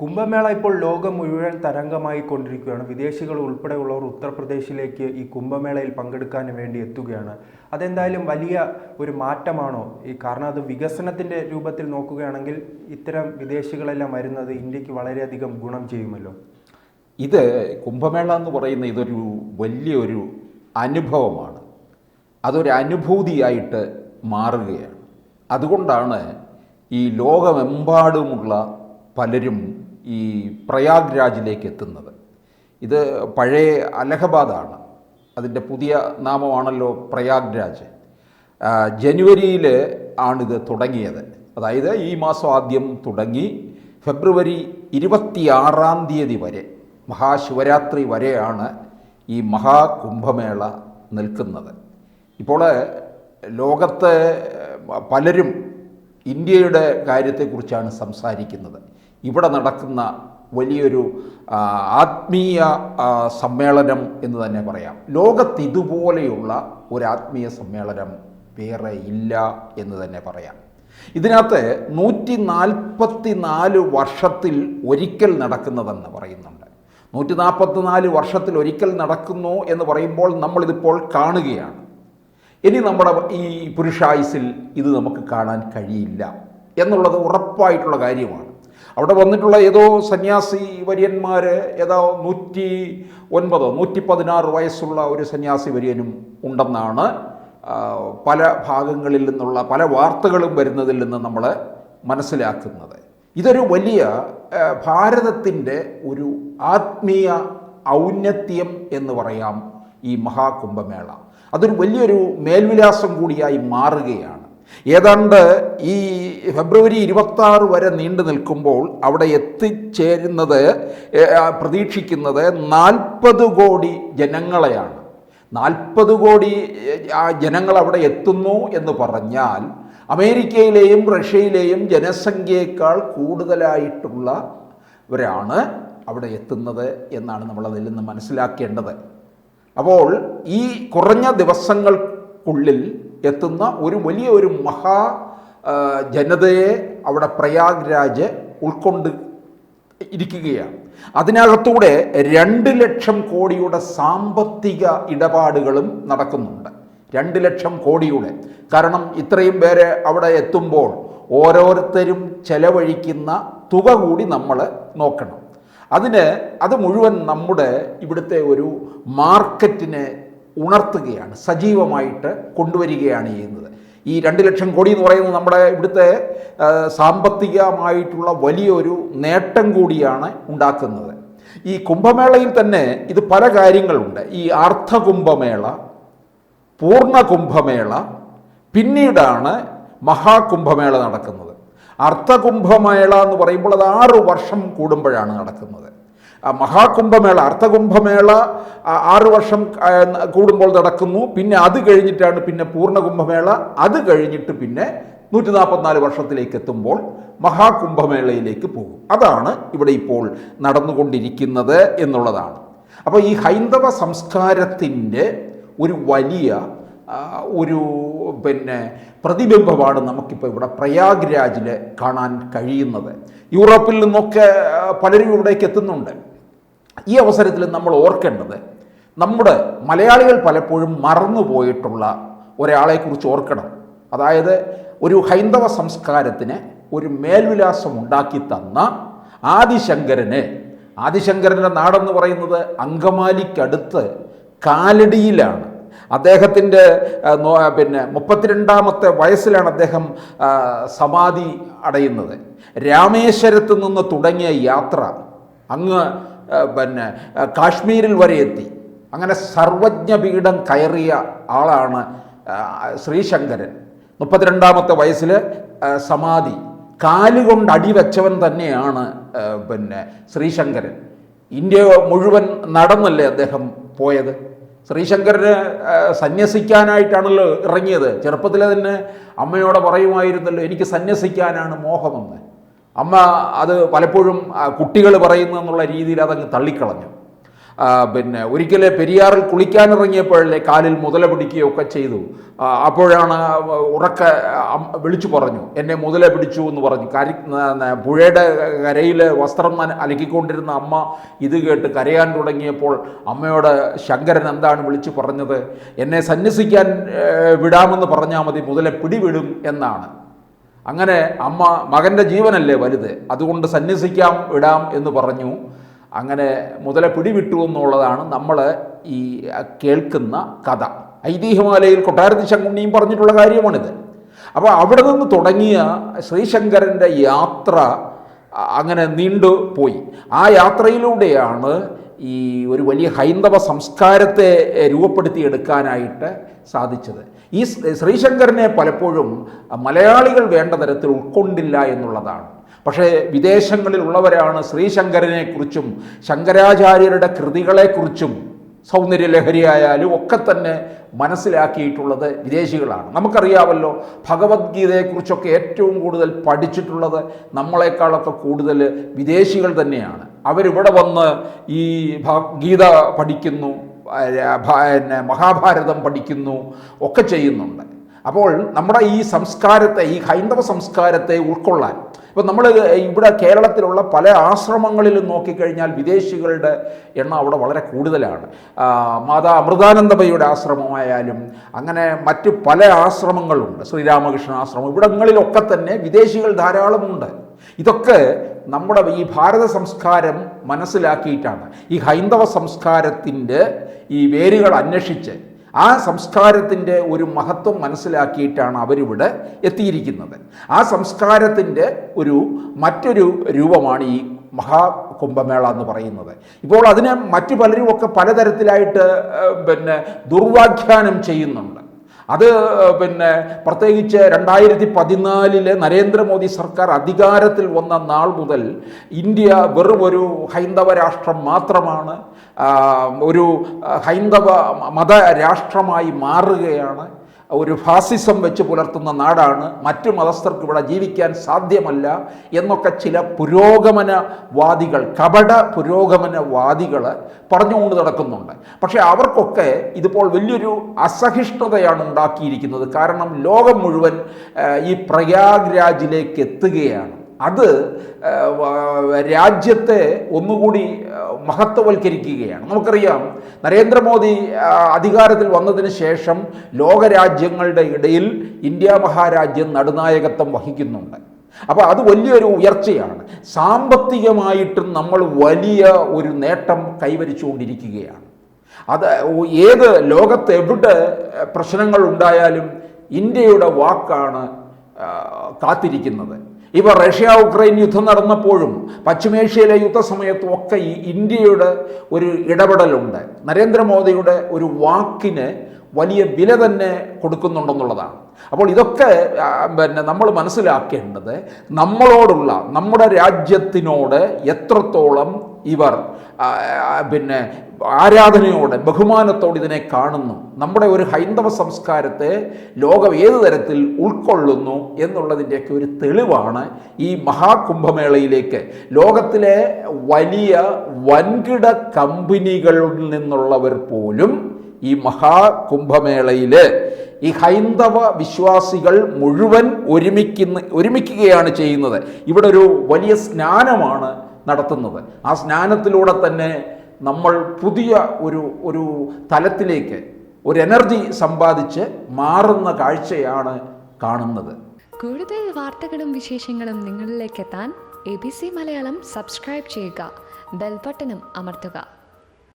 കുംഭമേള ഇപ്പോൾ ലോകം മുഴുവൻ തരംഗമായി കൊണ്ടിരിക്കുകയാണ്. വിദേശികൾ ഉൾപ്പെടെയുള്ളവർ ഉത്തർപ്രദേശിലേക്ക് ഈ കുംഭമേളയിൽ പങ്കെടുക്കാൻ വേണ്ടി എത്തുകയാണ്. അതെന്തായാലും വലിയ ഒരു മാറ്റമാണോ? ഈ കാരണം അത് വികസനത്തിന്റെ രൂപത്തിൽ നോക്കുകയാണെങ്കിൽ ഇത്തരം വിദേശികളെല്ലാം വരുന്നത് ഇന്ത്യയ്ക്ക് വളരെയധികം ഗുണം ചെയ്യുമല്ലോ. ഇത് കുംഭമേള എന്ന് പറയുന്ന ഇതൊരു വലിയൊരു അനുഭവമാണ്. അതൊരു അനുഭൂതിയായിട്ട് മാറുകയാണ്. അതുകൊണ്ടാണ് ഈ ലോകമെമ്പാടുമുള്ള പലരും ഈ പ്രയാഗ് രാജിലേക്ക് എത്തുന്നത്. ഇത് പഴയ അലഹബാദാണ്. അതിന്റെ പുതിയ നാമമാണല്ലോ പ്രയാഗ് രാജ്. ജനുവരിയിൽ ആണിത് തുടങ്ങിയത്. അതായത് ഈ മാസം ആദ്യം തുടങ്ങി ഫെബ്രുവരി ഇരുപത്തിയാറാം തീയതി വരെ മഹാശിവരാത്രി വരെയാണ് ഈ മഹാകുംഭമേള നിൽക്കുന്നത്. ഇപ്പോൾ ലോകത്തെ പലരും ഇന്ത്യയുടെ കാര്യത്തെക്കുറിച്ചാണ് സംസാരിക്കുന്നത്. ഇവിടെ നടക്കുന്ന വലിയൊരു ആത്മീയ സമ്മേളനം എന്ന് തന്നെ പറയാം. ലോകത്ത് ഇതുപോലെയുള്ള ഒരു ആത്മീയ സമ്മേളനം വേറെ ഇല്ല എന്ന് തന്നെ പറയാം. ഇതിനകത്ത് നൂറ്റി നാൽപ്പത്തി നാല് വർഷത്തിൽ ഒരിക്കൽ നടക്കുന്നതെന്ന് പറയുന്നുണ്ട്. നൂറ്റി നാൽപ്പത്തി നാല് വർഷത്തിൽ ഒരിക്കൽ നടക്കുന്നു എന്ന് പറയുമ്പോൾ നമ്മളിതിപ്പോൾ കാണുകയാണ്. ഇനി നമ്മുടെ ഈ പുരുഷായുസിൽ ഇത് നമുക്ക് കാണാൻ കഴിയില്ല എന്നുള്ളത് ഉറപ്പായിട്ടുള്ള കാര്യമാണ്. അവിടെ വന്നിട്ടുള്ള ഏതോ സന്യാസി വര്യന്മാർ ഏതോ നൂറ്റി ഒൻപതോ നൂറ്റി പതിനാറ് വയസ്സുള്ള ഒരു സന്യാസി വര്യനും ഉണ്ടെന്നാണ് പല ഭാഗങ്ങളിൽ നിന്നുള്ള പല വാർത്തകളും വരുന്നതിൽ നിന്ന് നമ്മൾ മനസ്സിലാക്കുന്നത്. ഇതൊരു വലിയ ഭാരതത്തിന്റെ ഒരു ആത്മീയ ഔന്നത്യം എന്ന് പറയാം ഈ മഹാകുംഭമേള. അതൊരു വലിയൊരു മേൽവിലാസം കൂടിയായി മാറുകയാണ്. ഏതാണ്ട് ഈ ഫെബ്രുവരി ഇരുപത്തി വരെ നീണ്ടു നിൽക്കുമ്പോൾ അവിടെ എത്തിച്ചേരുന്നത് പ്രതീക്ഷിക്കുന്നത് നാൽപ്പത് കോടി ജനങ്ങളെയാണ്. നാൽപ്പത് കോടി ജനങ്ങൾ അവിടെ എത്തുന്നു എന്ന് പറഞ്ഞാൽ അമേരിക്കയിലെയും റഷ്യയിലെയും ജനസംഖ്യയേക്കാൾ കൂടുതലായിട്ടുള്ളവരാണ് അവിടെ എത്തുന്നത് എന്നാണ് നമ്മൾ അതിൽ നിന്ന് മനസ്സിലാക്കേണ്ടത്. അപ്പോൾ ഈ കുറഞ്ഞ ദിവസങ്ങൾക്കുള്ളിൽ എത്തുന്ന ഒരു വലിയ ഒരു മഹാ ജനതയെ അവിടെ പ്രയാഗ് രാജ് ഉൾക്കൊണ്ട് ഇരിക്കുകയാണ്. അതിനകത്തൂടെ രണ്ട് ലക്ഷം കോടിയുടെ സാമ്പത്തിക ഇടപാടുകളും നടക്കുന്നുണ്ട്. രണ്ട് ലക്ഷം കോടിയുടെ. കാരണം ഇത്രയും പേര് അവിടെ എത്തുമ്പോൾ ഓരോരുത്തരും ചെലവഴിക്കുന്ന തുക കൂടി നമ്മൾ നോക്കണം. അതിന് അത് മുഴുവൻ നമ്മുടെ ഇവിടുത്തെ ഒരു മാർക്കറ്റിനെ ഉണർത്തുകയാണ് സജീവമായിട്ട് കൊണ്ടുവരികയാണ് ചെയ്യുന്നത്. ഈ രണ്ട് ലക്ഷം കോടി എന്ന് പറയുന്നത് നമ്മുടെ ഇവിടുത്തെ സാമ്പത്തികമായിട്ടുള്ള വലിയൊരു നേട്ടം കൂടിയാണ് ഉണ്ടാക്കുന്നത്. ഈ കുംഭമേളയിൽ തന്നെ ഇത് പല കാര്യങ്ങളുണ്ട്. ഈ ആർദ്ധകുംഭമേള പൂർണ കുംഭമേള പിന്നീടാണ് മഹാകുംഭമേള നടക്കുന്നത്. അർത്ഥകുംഭമേള എന്ന് പറയുമ്പോൾ അത് ആറ് വർഷം കൂടുമ്പോഴാണ് നടക്കുന്നത്. മഹാകുംഭമേള അർത്ഥകുംഭമേള ആറ് വർഷം കൂടുമ്പോൾ നടക്കുന്നു. പിന്നെ അത് കഴിഞ്ഞിട്ടാണ് പിന്നെ പൂർണകുംഭമേള. അത് കഴിഞ്ഞിട്ട് പിന്നെ നൂറ്റി നാൽപ്പത്തിനാല് വർഷത്തിലേക്ക് എത്തുമ്പോൾ മഹാകുംഭമേളയിലേക്ക് പോകും. അതാണ് ഇവിടെ ഇപ്പോൾ നടന്നുകൊണ്ടിരിക്കുന്നത് എന്നുള്ളതാണ്. അപ്പോൾ ഈ ഹൈന്ദവ സംസ്കാരത്തിന്റെ ഒരു വലിയ ഒരു പിന്നെ പ്രതിബിംബമാണ് നമുക്കിപ്പോൾ ഇവിടെ പ്രയാഗ് രാജിൽ കാണാൻ കഴിയുന്നത്. യൂറോപ്പിൽ നിന്നൊക്കെ പലരും ഇവിടേക്ക് എത്തുന്നുണ്ട്. ഈ അവസരത്തിൽ നമ്മൾ ഓർക്കേണ്ടത് നമ്മുടെ മലയാളികൾ പലപ്പോഴും മറന്നുപോയിട്ടുള്ള ഒരാളെക്കുറിച്ച് ഓർക്കണം. അതായത് ഒരു ഹൈന്ദവ സംസ്കാരത്തിന് ഒരു മേൽവിലാസം ഉണ്ടാക്കി തന്ന ആദിശങ്കരന്. ആദിശങ്കരന്റെ നാടെന്ന് പറയുന്നത് അങ്കമാലിക്കടുത്ത് കാലടിയിലാണ്. അദ്ദേഹത്തിന്റെ പിന്നെ മുപ്പത്തിരണ്ടാമത്തെ വയസ്സിലാണ് അദ്ദേഹം സമാധി അടയുന്നത്. രാമേശ്വരത്ത് നിന്ന് തുടങ്ങിയ യാത്ര അങ്ങ് പിന്നെ കാശ്മീരിൽ വരെ എത്തി. അങ്ങനെ സർവജ്ഞപീഠം കയറിയ ആളാണ് ശ്രീശങ്കരൻ. മുപ്പത്തിരണ്ടാമത്തെ വയസ്സിൽ സമാധി. കാലുകൊണ്ട് അടിവെച്ചവൻ തന്നെയാണ് പിന്നെ ശ്രീശങ്കരൻ. ഇന്ത്യ മുഴുവൻ നടന്നല്ലേ അദ്ദേഹം പോയത്? ശ്രീശങ്കരന് സന്യസിക്കാനായിട്ടാണല്ലോ ഇറങ്ങിയത്. ചെറുപ്പത്തിലെ തന്നെ അമ്മയോടെ പറയുമായിരുന്നല്ലോ എനിക്ക് സന്യസിക്കാനാണ് മോഹമെന്ന്. അമ്മ അത് പലപ്പോഴും കുട്ടികൾ പറയുന്നു എന്നുള്ള രീതിയിൽ അതങ്ങ് തള്ളിക്കളഞ്ഞു. പിന്നെ ഒരിക്കലെ പെരിയാറിൽ കുളിക്കാനിറങ്ങിയപ്പോഴല്ലേ കാലിൽ മുതല പിടിക്കുകയൊക്കെ ചെയ്തു. അപ്പോഴാണ് ഉറക്ക വിളിച്ചു പറഞ്ഞു. എന്നെ മുതല പിടിച്ചു എന്ന് പറഞ്ഞു. കരി പുഴയുടെ കരയിൽ വസ്ത്രം അലക്കിക്കൊണ്ടിരുന്ന അമ്മ ഇത് കേട്ട് കരയാൻ തുടങ്ങിയപ്പോൾ അമ്മയോട് ശങ്കരൻ എന്താണ് വിളിച്ചു പറഞ്ഞത്? എന്നെ സന്യസിക്കാൻ വിടാമെന്ന് പറഞ്ഞാൽ മതി മുതല പിടിവിടും എന്നാണ്. അങ്ങനെ അമ്മ മകന്റെ ജീവനല്ലേ വലുത്? അതുകൊണ്ട് സന്യസിക്കാം ഇടാം എന്ന് പറഞ്ഞു. അങ്ങനെ മുതല പിടിവിട്ടു എന്നുള്ളതാണ് നമ്മൾ ഈ കേൾക്കുന്ന കഥ. ഐതിഹ്യമാലയിൽ കൊട്ടാരത്തി ശങ്കുണ്ണിയും പറഞ്ഞിട്ടുള്ള കാര്യമാണിത്. അപ്പോൾ അവിടെ നിന്ന് തുടങ്ങിയ ശ്രീശങ്കരന്റെ യാത്ര അങ്ങനെ നീണ്ടു പോയി ആ യാത്രയിലൂടെയാണ് ഈ ഒരു വലിയ ഹൈന്ദവ സംസ്കാരത്തെ രൂപപ്പെടുത്തിയെടുക്കാനായിട്ട് സാധിച്ചത്. ഈ ശ്രീശങ്കരനെ പലപ്പോഴും മലയാളികൾ വേണ്ട തരത്തിൽ ഉൾക്കൊണ്ടില്ല എന്നുള്ളതാണ്. പക്ഷേ വിദേശങ്ങളിലുള്ളവരാണ് ശ്രീശങ്കരനെക്കുറിച്ചും ശങ്കരാചാര്യരുടെ കൃതികളെക്കുറിച്ചും സൗന്ദര്യലഹരിയായാലും ഒക്കെ തന്നെ മനസ്സിലാക്കിയിട്ടുള്ളത് വിദേശികളാണ്. നമുക്കറിയാമല്ലോ ഭഗവത്ഗീതയെക്കുറിച്ചൊക്കെ ഏറ്റവും കൂടുതൽ പഠിച്ചിട്ടുള്ളത് നമ്മളെക്കാളൊക്കെ കൂടുതൽ വിദേശികൾ തന്നെയാണ്. അവരിവിടെ വന്ന് ഈ ഗീത പഠിക്കുന്നു പിന്നെ മഹാഭാരതം പഠിക്കുന്നു ഒക്കെ ചെയ്യുന്നുണ്ട്. അപ്പോൾ നമ്മുടെ ഈ സംസ്കാരത്തെ ഈ ഹൈന്ദവ സംസ്കാരത്തെ ഉൾക്കൊള്ളാൻ ഇപ്പം നമ്മൾ ഇവിടെ കേരളത്തിലുള്ള പല ആശ്രമങ്ങളിലും നോക്കിക്കഴിഞ്ഞാൽ വിദേശികളുടെ എണ്ണം അവിടെ വളരെ കൂടുതലാണ്. മാതാ അമൃതാനന്ദമയുടെ ആശ്രമമായാലും അങ്ങനെ മറ്റ് പല ആശ്രമങ്ങളുണ്ട്. ശ്രീരാമകൃഷ്ണ ആശ്രമം ഇവിടങ്ങളിലൊക്കെ തന്നെ വിദേശികൾ ധാരാളമുണ്ട്. ഇതൊക്കെ നമ്മുടെ ഈ ഭാരത സംസ്കാരം മനസ്സിലാക്കിയിട്ടാണ്. ഈ ഹൈന്ദവ സംസ്കാരത്തിന്റെ ഈ വേരുകൾ അന്വേഷിച്ച് ആ സംസ്കാരത്തിന്റെ ഒരു മഹത്വം മനസ്സിലാക്കിയിട്ടാണ് അവരിവിടെ എത്തിയിരിക്കുന്നത്. ആ സംസ്കാരത്തിന്റെ ഒരു മറ്റൊരു രൂപമാണ് ഈ മഹാകുംഭമേള എന്ന് പറയുന്നത്. ഇപ്പോൾ അതിനെ മറ്റു പലരും ഒക്കെ പലതരത്തിലായിട്ട് പിന്നെ ദുർവാഖ്യാനം ചെയ്യുന്നുണ്ട്. അത് പിന്നെ പ്രത്യേകിച്ച് രണ്ടായിരത്തി പതിനാലിലെ നരേന്ദ്രമോദി സർക്കാർ അധികാരത്തിൽ വന്ന നാൾ മുതൽ ഇന്ത്യ വെറും ഒരു ഹൈന്ദവ രാഷ്ട്രം മാത്രമാണ്. ഒരു ഹൈന്ദവ മത രാഷ്ട്രമായി മാറുകയാണ്. ഒരു ഫാസിസം വെച്ച് പുലർത്തുന്ന നാടാണ്. മറ്റു മതസ്ഥർക്ക് ഇവിടെ ജീവിക്കാൻ സാധ്യമല്ല എന്നൊക്കെ ചില പുരോഗമനവാദികൾ കപട പുരോഗമനവാദികൾ പറഞ്ഞുകൊണ്ട് നടക്കുന്നുണ്ട്. പക്ഷേ അവർക്കൊക്കെ ഇതിപ്പോൾ വലിയൊരു അസഹിഷ്ണുതയാണ് ഉണ്ടാക്കിയിരിക്കുന്നത്. കാരണം ലോകം മുഴുവൻ ഈ പ്രയാഗ് രാജിലേക്ക് എത്തുകയാണ്. അത് രാജ്യത്തെ ഒന്നുകൂടി മഹത്വവൽക്കരിക്കുകയാണ്. നമുക്കറിയാം നരേന്ദ്രമോദി അധികാരത്തിൽ വന്നതിന് ശേഷം ലോകരാജ്യങ്ങളുടെ ഇടയിൽ ഇന്ത്യ മഹാരാജ്യം നടുനായകത്വം വഹിക്കുന്നുണ്ട്. അപ്പോൾ അത് വലിയൊരു ഉയർച്ചയാണ്. സാമ്പത്തികമായിട്ടും നമ്മൾ വലിയ ഒരു നേട്ടം കൈവരിച്ചുകൊണ്ടിരിക്കുകയാണ്. അത് ഏത് ലോകത്ത് എവിടെ പ്രശ്നങ്ങൾ ഉണ്ടായാലും ഇന്ത്യയുടെ വാക്കാണ് കാത്തിരിക്കുന്നത്. ഇപ്പോൾ റഷ്യ ഉക്രൈൻ യുദ്ധം നടന്നപ്പോഴും പശ്ചിമേഷ്യയിലെ യുദ്ധസമയത്തും ഒക്കെ ഈ ഇന്ത്യയുടെ ഒരു ഇടപെടലുണ്ട്. നരേന്ദ്രമോദിയുടെ ഒരു വാക്കിന് വലിയ വില തന്നെ കൊടുക്കുന്നുണ്ടെന്നുള്ളതാണ്. അപ്പോൾ ഇതൊക്കെ പിന്നെ നമ്മൾ മനസ്സിലാക്കേണ്ടത് നമ്മളോടുള്ള നമ്മുടെ രാജ്യത്തിനോട് എത്രത്തോളം ഇവർ പിന്നെ ആരാധനയോടെ ബഹുമാനത്തോടെ ഇതിനെ കാണുന്നു. നമ്മുടെ ഒരു ഹൈന്ദവ സംസ്കാരത്തെ ലോകം ഏത് തരത്തിൽ ഉൾക്കൊള്ളുന്നു എന്നുള്ളതിന്റെയൊക്കെ ഒരു തെളിവാണ് ഈ മഹാകുംഭമേളയിലേക്ക്. ലോകത്തിലെ വലിയ വൻകിട കമ്പനികളിൽ നിന്നുള്ളവർ പോലും ഈ മഹാകുംഭമേളയിൽ ഈ ഹൈന്ദവ വിശ്വാസികൾ മുഴുവൻ ഒരുമിക്കുന്ന ഒരുമിക്കുകയാണ് ചെയ്യുന്നത്. ഇവിടെ ഒരു വലിയ സ്നാനമാണ് നടത്തുന്നത്. ആ സ്നാനത്തിലൂടെ തന്നെ നമ്മൾ പുതിയ ഒരു ഒരു തലത്തിലേക്ക് ഒരു എനർജി സമ്പാദിച്ച് മാറുന്ന കാഴ്ചയാണ് കാണുന്നത്. കൂടുതൽ വാർത്തകളും വിശേഷങ്ങളും നിങ്ങളിലേക്ക് എത്താൻ A B C Malayalam subscribe ചെയ്യുക. ബെൽബട്ടനും അമർത്തുക.